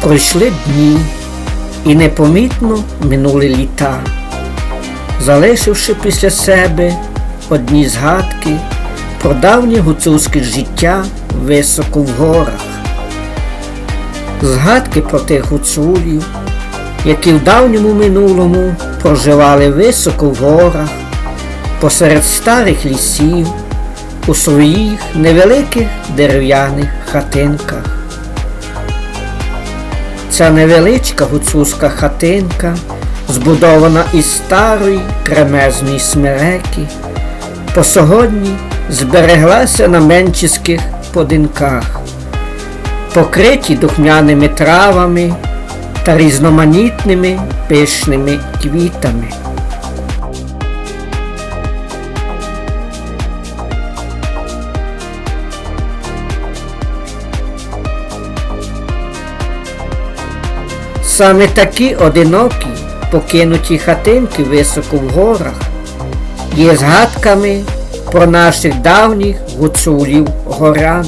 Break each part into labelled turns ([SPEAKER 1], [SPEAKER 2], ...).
[SPEAKER 1] Пройшли дні і непомітно минули літа, залишивши після себе одні згадки про давнє гуцульське життя високо в горах. Згадки про тих гуцулів, які в давньому минулому проживали високо в горах, посеред старих лісів, у своїх невеликих дерев'яних хатинках. Ця невеличка гуцузька хатинка, збудована із старої кремезної смереки, по сьогодні збереглася на менчиських подинках, покриті духмяними травами та різноманітними пишними квітами. Саме такі одинокі, покинуті хатинки високо в горах є згадками про наших давніх гуцулів горян.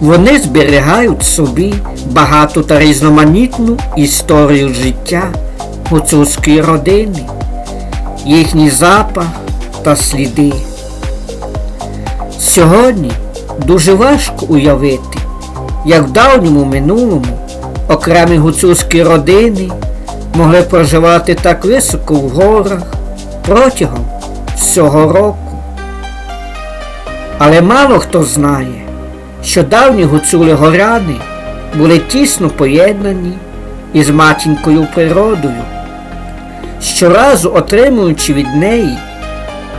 [SPEAKER 1] Вони зберігають собі багату та різноманітну історію життя гуцульської родини, їхній запах та сліди. Сьогодні дуже важко уявити, як в давньому минулому окремі гуцульські родини могли проживати так високо в горах протягом всього року. Але мало хто знає, що давні гуцули горяни були тісно поєднані із матінкою природою, щоразу отримуючи від неї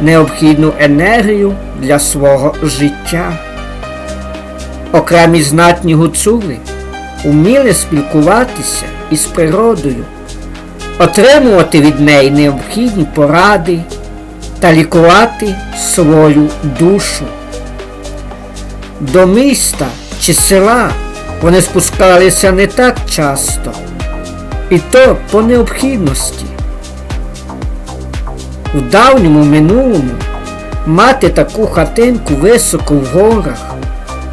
[SPEAKER 1] необхідну енергію для свого життя. Окремі знатні гуцули уміли спілкуватися із природою, отримувати від неї необхідні поради та лікувати свою душу. До міста чи села вони спускалися не так часто, і то по необхідності. В давньому минулому мати таку хатинку високо в горах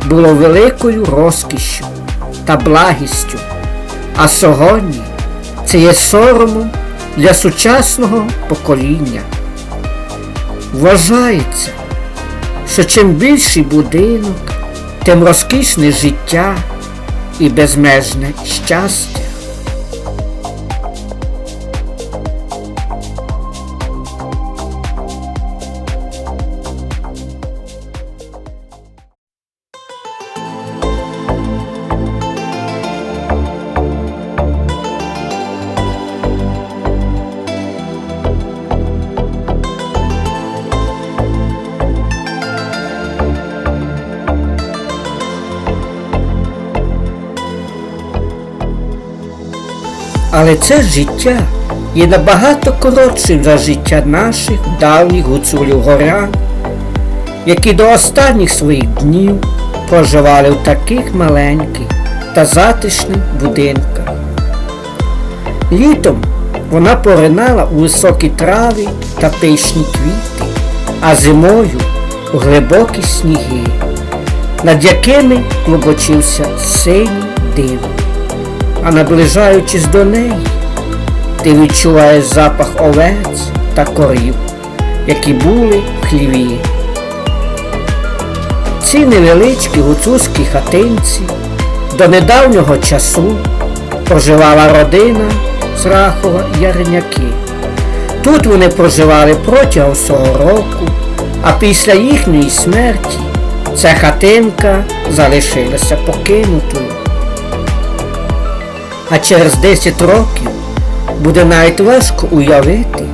[SPEAKER 1] було великою розкішшю та благістю, а сьогодні це є соромом для сучасного покоління. Вважається, що чим більший будинок, тим розкішне життя і безмежне щастя. Але це життя є набагато коротшим за життя наших давніх гуцулів горян, які до останніх своїх днів проживали в таких маленьких та затишних будинках. Літом вона поринала у високі трави та пишні квіти, а зимою у глибокі сніги, над якими клубочився синій дим а наближаючись до неї, ти відчуваєш запах овець та корів, які були в хліві. Ці невеличкі гуцульські хатинці до недавнього часу проживала родина з Рахова Яриняки. Тут вони проживали протягом всього року, а після їхньої смерті ця хатинка залишилася покинутою а через 10 років буде навіть важко уявити,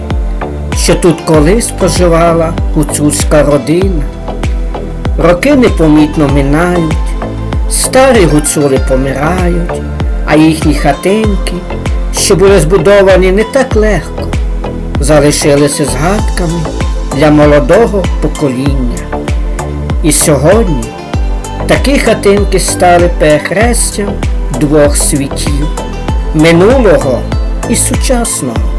[SPEAKER 1] що тут колись проживала гуцульська родина. Роки непомітно минають, старі гуцули помирають, а їхні хатинки, що були збудовані не так легко, залишилися згадками для молодого покоління. І сьогодні такі хатинки стали перехрестям двох світів минулого і сучасного.